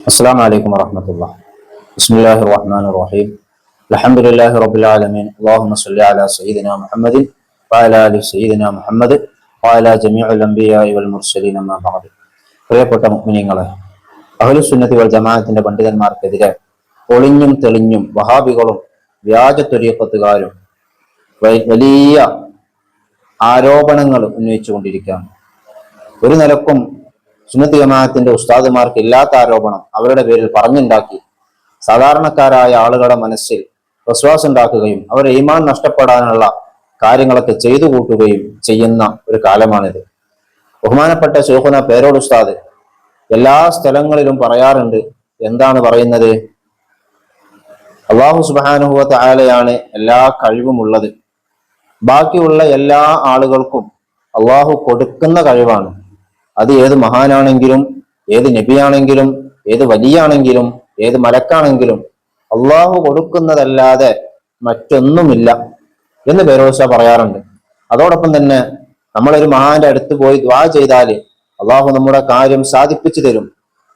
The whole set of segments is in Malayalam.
السلام عليكم ورحمة الله بسم الله الرحمن الرحيم الحمد لله رب العالمين اللهم صل على سيدنا محمد وعلى آل سيدنا محمد وعلى جميع الأنبياء والمرسلين ما بعد പ്രിയപ്പെട്ട മുഅ്മിനീങ്ങളെ അഹ്ലുസുന്നത്തി വൽ ജമാഅത്തിന്റെ പണ്ഡിതന്മാർക്കെതിരെ ഒളിഞ്ഞും തെളിഞ്ഞും വഹാബികളും വ്യാജ ത്വരീക്കത്തുകാരും വ- വലിയ ആരോപണങ്ങൾ ഉന്നയിച്ചുകൊണ്ടിരിക്കുകയാണ് ഒരു നിലക്കും സുന്നത്ത് ജമാഅത്തിന്റെ ഉസ്താദുമാർക്ക് ഇല്ലാത്ത ആരോപണം അവരുടെ പേരിൽ പറഞ്ഞുണ്ടാക്കി. സാധാരണക്കാരായ ആളുകളുടെ മനസ്സിൽ വിശ്വാസം ഉണ്ടാക്കുകയും അവരെ ഈമാൻ നഷ്ടപ്പെടാനുള്ള കാര്യങ്ങളൊക്കെ ചെയ്തു കൂട്ടുകയും ചെയ്യുന്ന ഒരു കാലമാണിത്. ബഹുമാനപ്പെട്ട ശേഖുന പേരോട് ഉസ്താദ് എല്ലാ സ്ഥലങ്ങളിലും പറയാറുണ്ട് എന്താണ് പറയുന്നത്? അള്ളാഹു സുബാനുഭവത്തെ ആലയാണ് എല്ലാ കഴിവുമുള്ളത് ബാക്കിയുള്ള എല്ലാ ആളുകൾക്കും അള്ളാഹു കൊടുക്കുന്ന കഴിവാണ്. അത് ഏത് മഹാനാണെങ്കിലും ഏത് നബിയാണെങ്കിലും ഏത് വലിയാണെങ്കിലും ഏത് മലക്കാണെങ്കിലും അള്ളാഹു കൊടുക്കുന്നതല്ലാതെ മറ്റൊന്നുമില്ല എന്ന് ബെരോസ പറയാറുണ്ട്. അതോടൊപ്പം തന്നെ നമ്മളൊരു മഹാന്റെ അടുത്ത് പോയി ദ്വാ ചെയ്താൽ അള്ളാഹു നമ്മുടെ കാര്യം സാധിപ്പിച്ചു തരും.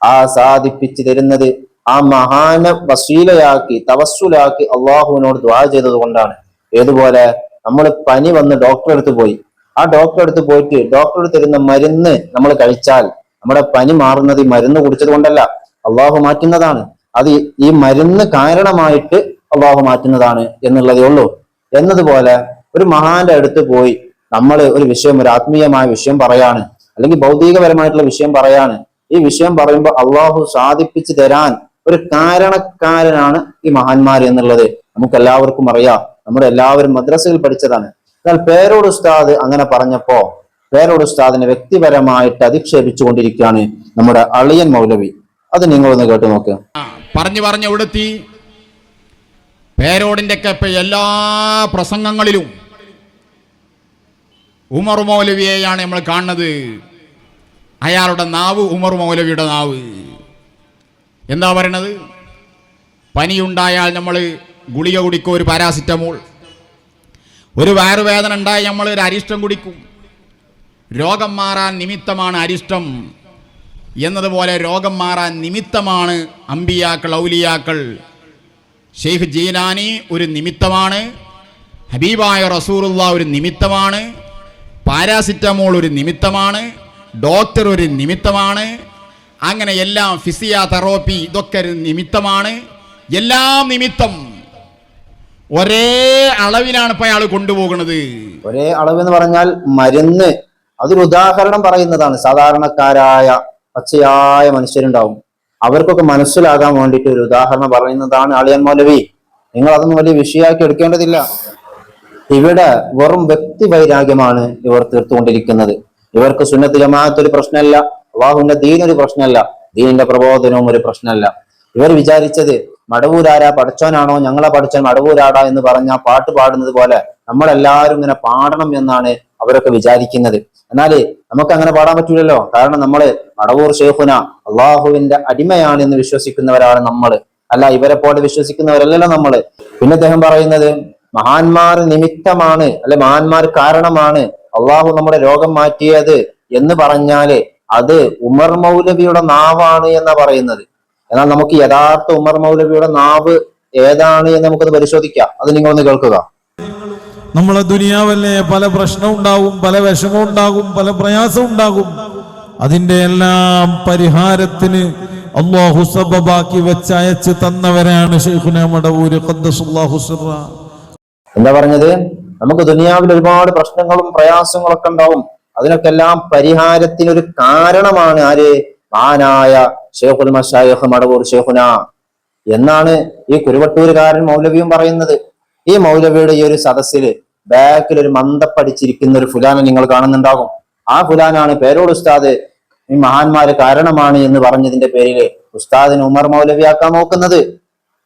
ആ സാധിപ്പിച്ചു തരുന്നത് ആ മഹാന വസീലയാക്കി തവസ്സുലാക്കി അള്ളാഹുവിനോട് ദ്വാ ചെയ്തത് കൊണ്ടാണ് ഏതുപോലെ നമ്മൾ പനി വന്ന് ഡോക്ടറെ അടുത്ത് പോയി. ആ ഡോക്ടറെ അടുത്ത് പോയിട്ട് ഡോക്ടർ തരുന്ന മരുന്ന് നമ്മൾ കഴിച്ചാൽ നമ്മുടെ പനി മാറുന്നത് ഈ മരുന്ന് കുടിച്ചത് കൊണ്ടല്ല. അള്ളാഹു മാറ്റുന്നതാണ്. അത് ഈ- മരുന്ന് കാരണമായിട്ട് അള്ളാഹു മാറ്റുന്നതാണ് എന്നുള്ളതേ ഉള്ളൂ. എന്നതുപോലെ ഒരു മഹാന്റെ അടുത്ത് പോയി നമ്മൾ ഒരു വിഷയം ഒരു ആത്മീയമായ വിഷയം പറയാണ്. അല്ലെങ്കിൽ ഭൗതികപരമായിട്ടുള്ള വിഷയം പറയാണ്. ഈ വിഷയം പറയുമ്പോൾ അള്ളാഹു സാധിപ്പിച്ചു തരാൻ ഒരു കാരണക്കാരനാണ് ഈ മഹാന്മാർ എന്നുള്ളത് നമുക്ക് എല്ലാവർക്കും അറിയാം. നമ്മുടെ എല്ലാവരും മദ്രസയിൽ പഠിച്ചതാണ്. എന്നാൽ പേരോട് ഉസ്താദ് അങ്ങനെ പറഞ്ഞപ്പോ പേരോട് ഉസ്താദിനെ വ്യക്തിപരമായിട്ട് അധിക്ഷേപിച്ചുകൊണ്ടിരിക്കുകയാണ് നമ്മുടെ അളിയൻ മൗലവി. അത് നിങ്ങൾ ഒന്ന് കേട്ടു നോക്ക്. പറഞ്ഞു പറഞ്ഞു എവിടെത്തി പേരോടിന്റെ ഒക്കെ എല്ലാ പ്രസംഗങ്ങളിലും ഉമർ മൗലവിയെയാണ് നമ്മൾ കാണുന്നത്. അയാളുടെ നാവ് ഉമർ മൗലവിയുടെ നാവ്. എന്താ പറയണത്? പനിയുണ്ടായാൽ നമ്മൾ ഗുളിക കുടിക്കോ ഒരു പാരാസിറ്റമോൾ. ഒരു വയറുവേദന ഉണ്ടായി നമ്മൾ ഒരു അരിഷ്ടം കുടിക്കും. രോഗം മാറാൻ നിമിത്തമാണ് അരിഷ്ടം. എന്നതുപോലെ രോഗം മാറാൻ നിമിത്തമാണ് അമ്പിയാക്കൾ ഔലിയാക്കൾ. ഷെയ്ഖ് ജീലാനി ഒരു നിമിത്തമാണ്. ഹബീബായ റസൂറുള്ള ഒരു നിമിത്തമാണ്. പാരാസിറ്റമോൾ ഒരു നിമിത്തമാണ്. ഡോക്ടർ ഒരു നിമിത്തമാണ്. അങ്ങനെ എല്ലാം ഫിസിയോതെറാപ്പി ഇതൊക്കെ ഒരു നിമിത്തമാണ്. എല്ലാം നിമിത്തം. ഒരേ അളവിലാണ് ഇപ്പൊ അയാൾ കൊണ്ടുപോകുന്നത്. ഒരേ അളവ് എന്ന് പറഞ്ഞാൽ മരുന്ന്. അതൊരു ഉദാഹരണം പറയുന്നതാണ്. സാധാരണക്കാരായ പച്ചയായ മനുഷ്യരുണ്ടാവും. അവർക്കൊക്കെ മനസ്സിലാകാൻ വേണ്ടിയിട്ട് ഒരു ഉദാഹരണം പറയുന്നതാണ് അളിയൻ മൗലവി. നിങ്ങൾ അതൊന്നും വലിയ വിഷയമാക്കി എടുക്കേണ്ടതില്ല. ഇവിടെ വെറും വ്യക്തി വൈരാഗ്യമാണ് ഇവർ തീർത്തുകൊണ്ടിരിക്കുന്നത്. ഇവർക്ക് സുന്നത്ത് ജമാഅത്ത് ഒരു പ്രശ്നമല്ല. അള്ളാഹുവിന്റെ ദീൻ ഒരു പ്രശ്നമല്ല. ദീനിന്റെ പ്രബോധനവും ഒരു പ്രശ്നമല്ല. ഇവർ വിചാരിച്ചത് മടവൂരാരാ പഠിച്ചോനാണോ ഞങ്ങളെ പഠിച്ചോൻ മടവൂരാടാ എന്ന് പറഞ്ഞ പാട്ട് പാടുന്നത് പോലെ നമ്മളെല്ലാവരും ഇങ്ങനെ പാടണം എന്നാണ് അവരൊക്കെ വിചാരിക്കുന്നത്. എന്നാൽ നമുക്ക് അങ്ങനെ പാടാൻ പറ്റൂലല്ലോ. കാരണം നമ്മൾ മടവൂർ ഷേഖുന അള്ളാഹുവിന്റെ അടിമയാണ് എന്ന് വിശ്വസിക്കുന്നവരാണ് നമ്മൾ. അല്ല ഇവരെ പോലെ വിശ്വസിക്കുന്നവരല്ലല്ലോ നമ്മൾ പിന്നെ അദ്ദേഹം പറയുന്നത് മഹാന്മാർ നിമിത്തമാണ് അല്ലെ മഹാന്മാർ കാരണമാണ് അള്ളാഹു നമ്മുടെ രോഗം മാറ്റിയത് എന്ന് പറഞ്ഞാൽ അത് ഉമർ മൗലവിയുടെ നാവാണ് എന്നാ പറയുന്നത്. എന്നാൽ നമുക്ക് യഥാർത്ഥ ഉമർ മൗലവിയുടെ നാവ് ഏതാണ് എന്ന് നമുക്കത് പരിശോധിക്കാം. അത് നിങ്ങളൊന്ന് കേൾക്കുക. നമ്മളെ ദുനിയാവല്ലേ പല പ്രശ്നം ഉണ്ടാകും പല വിഷമം ഉണ്ടാകും പല പ്രയാസം ഉണ്ടാകും. അതിന്റെ എല്ലാം പരിഹാരത്തിന് അള്ളാഹു സബബാക്കി വെച്ചയച്ച് തന്നവരാണ് ഷെയ്ഖുന മടവൂര് ഖദ്ദസുല്ലാഹു സിർറ എന്താ പറഞ്ഞത്? നമുക്ക് ദുനിയാവിൽ ഒരുപാട് പ്രശ്നങ്ങളും പ്രയാസങ്ങളൊക്കെ ഉണ്ടാവും. അതിനൊക്കെ എല്ലാം പരിഹാരത്തിനൊരു കാരണമാണ് ആര്? മഹാനായ ഷേഖുൽ മഷായഹ് മടവൂർ ഷെയ്ഖുന എന്നാണ് ഈ കുരുവട്ടൂരുകാരൻ മൗലവിയും പറയുന്നത്. ഈ മൗലവിയുടെ ഈ ഒരു സദസ്സിൽ ബാക്കിൽ ഒരു മന്ദപ്പടിച്ചിരിക്കുന്ന ഒരു ഫുലാനെ നിങ്ങൾ കാണുന്നുണ്ടാകും. ആ ഫുലാനാണ് പേരോട് ഉസ്താദ് ഈ മഹാന്മാര് കാരണമാണ് എന്ന് പറഞ്ഞതിന്റെ പേരിൽ ഉസ്താദിന് ഉമർ മൗലവിയാക്കാൻ നോക്കുന്നത്.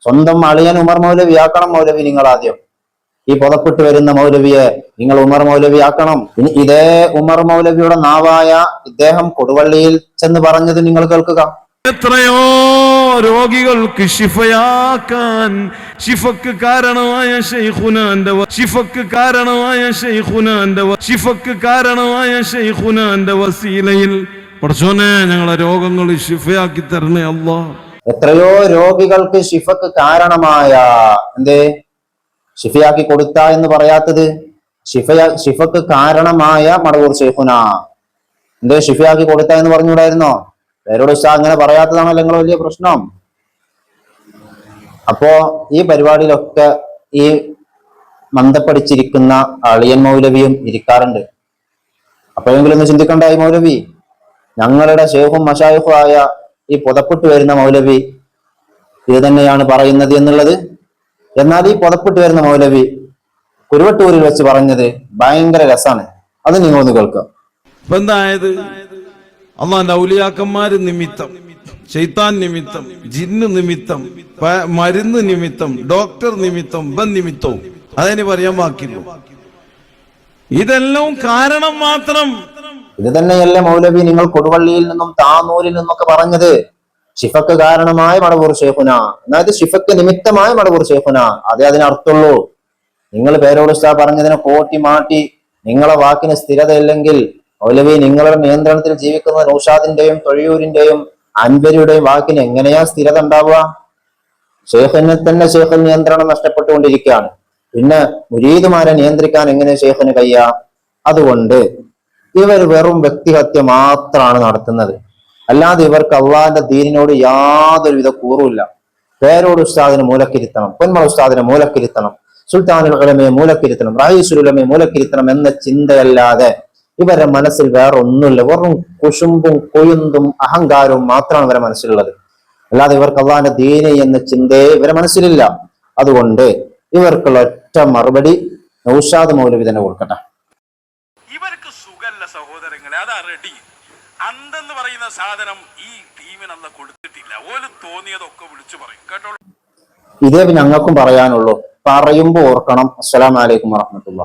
സ്വന്തം അളിയൻ ഉമർ മൗലവിയാക്കണം മൗലവി നിങ്ങൾ ആദ്യം. ഈ പുതപ്പെട്ട് വരുന്ന മൗലവിയെ നിങ്ങൾ ഉമർ മൗലവിയാക്കണം. ഇനി ഇതേ ഉമർ മൗലവിയുടെ നാവായ ഇദ്ദേഹം കൊടുവള്ളിയിൽ ചെന്ന് പറഞ്ഞത് നിങ്ങൾ കേൾക്കുക. എത്രയോ രോഗികൾക്ക് ശിഫയാക്കാൻ ശിഫക്ക് കാരണമായ ഷെയ്ഖുനാന്റെ ശിഫക്ക് കാരണമായ ഷെയ്ഖുനാന്റെ ശിഫക്ക് കാരണമായ ഷെയ്ഖുനാന്റെ വസീലയിൽ. പഠിച്ചോനെ ഞങ്ങളെ രോഗങ്ങൾ ശിഫയാക്കി തരണേ അല്ലാ. എത്രയോ രോഗികൾക്ക് ശിഫക്ക് കാരണമായ എന്തേ? ഷിഫയാക്കി കൊടുത്ത എന്ന് പറയാത്തത്? ഷിഫയ ഷിഫക്ക് കാരണമായ മടവൂർ ഷെയ്ഖുന എന്തേ? ശിഫയാക്കി കൊടുത്ത എന്ന് പറഞ്ഞുകൂടായിരുന്നോ? പേരോട് ഉസ്താ അങ്ങനെ പറയാത്തതാണല്ലോ നിങ്ങൾ വലിയ പ്രശ്നം. അപ്പോ ഈ പരിപാടിയിലൊക്കെ ഈ മന്ദപ്പടിച്ചിരിക്കുന്ന അളിയൻ മൗലവിയും ഇരിക്കാറുണ്ട്. അപ്പോഴെങ്കിലും ഒന്ന് ചിന്തിക്കണ്ട ഈ മൗലവി? ഞങ്ങളുടെ ഷേഖും മഷായുഹും ആയ ഈ പുതപ്പെട്ട് വരുന്ന മൗലവി ഇത് തന്നെയാണ് പറയുന്നത് എന്നുള്ളത്. എന്നാൽ ഈ പുതപ്പെട്ട് വരുന്ന മൗലവി കുരുവട്ടൂരിൽ വെച്ച് പറഞ്ഞത് ഭയങ്കര രസമാണ്. അത് നിങ്ങളൊന്ന് കേൾക്കാം. അള്ളാന്റെ ഔലിയാക്കന്മാര് നിമിത്തം ശൈത്താൻ നിമിത്തം ജിന്ന് നിമിത്തം മരുന്ന് നിമിത്തം ഡോക്ടർ നിമിത്തം ബൻ നിമിത്തവും. അതിന് പറയാൻ ബാക്കിയുള്ളൂ. ഇതെല്ലാം കാരണം മാത്രം. ഇത് തന്നെയല്ലേ മൗലവി നിങ്ങൾ കൊടുവള്ളിയിൽ നിന്നും താന്നൂരിൽ നിന്നൊക്കെ പറഞ്ഞത്. ഷിഫക്ക് കാരണമായ മടവൂർ ഷേഖുന. അതായത് ഷിഫക്ക് നിമിത്തമായ മടവൂർ ഷേഖുന. അതേ അതിനർത്ഥമുള്ളൂ. നിങ്ങൾ പേരോട് ഉസ്താ പറഞ്ഞതിനെ കോട്ടി മാറ്റി നിങ്ങളെ വാക്കിന് സ്ഥിരതയില്ലെങ്കിൽ മൗലവി നിങ്ങളുടെ നിയന്ത്രണത്തിൽ ജീവിക്കുന്ന നൌഷാദിന്റെയും തൊഴിയൂരിന്റെയും അൻവരിയുടെയും വാക്കിന് എങ്ങനെയാ സ്ഥിരത ഉണ്ടാവുക? ഷേഖിനെ തന്നെ ഷേഖിന് നിയന്ത്രണം നഷ്ടപ്പെട്ടുകൊണ്ടിരിക്കുകയാണ്. പിന്നെ മുരീദുമാരെ നിയന്ത്രിക്കാൻ എങ്ങനെ ഷെയ്ഖിന് കയ്യ അതുകൊണ്ട് ഇവർ വെറും വ്യക്തിഹത്യ മാത്രമാണ് നടത്തുന്നത്. അല്ലാതെ ഇവർക്ക് അള്ളാഹിന്റെ ദീനിനോട് യാതൊരുവിധ കൂറുമില്ല. പേരോട് ഉസ്താദിനെ മൂലക്കിരുത്തണം പൊന്മ ഉസ്താദിനെ മൂലക്കിരുത്തണം സുൽത്താനുൽ ഉലമയെ മൂലക്കിരുത്തണം റായിസുൽ ഉലമയെ മൂലക്കിരുത്തണം എന്ന ചിന്തയല്ലാതെ ഇവരുടെ മനസ്സിൽ വേറെ ഒന്നുമില്ല വെറും കുശുമ്പും കൊയുന്തും അഹങ്കാരവും മാത്രമാണ് ഇവരുടെ മനസ്സിലുള്ളത്. അല്ലാതെ ഇവർക്ക് അള്ളാഹിന്റെ ദീന എന്ന ചിന്തയെ ഇവരെ മനസ്സിലില്ല. അതുകൊണ്ട് ഇവർക്കുള്ള ഒറ്റ മറുപടി നൗഷാദ് മൗലവി തന്നെ കൊടുക്കട്ടെ. ഇവർക്ക് സുഖല്ല സഹോദരങ്ങളെ അതാ റെഡി അന്തെന്ന് പറയുന്ന സാധനം ഈ ടീമിനല്ല കൊടുത്തിട്ടില്ല. ഓലും തോന്നിയതൊക്കെ വിളിച്ചു പറയും. കേട്ടോ ഇതേ ഞങ്ങൾക്കും പറയാനുള്ളൂ. പറയുമ്പോൾ ഓർക്കണം. അസ്സലാമലൈക്കും വറഹമത്തുള്ള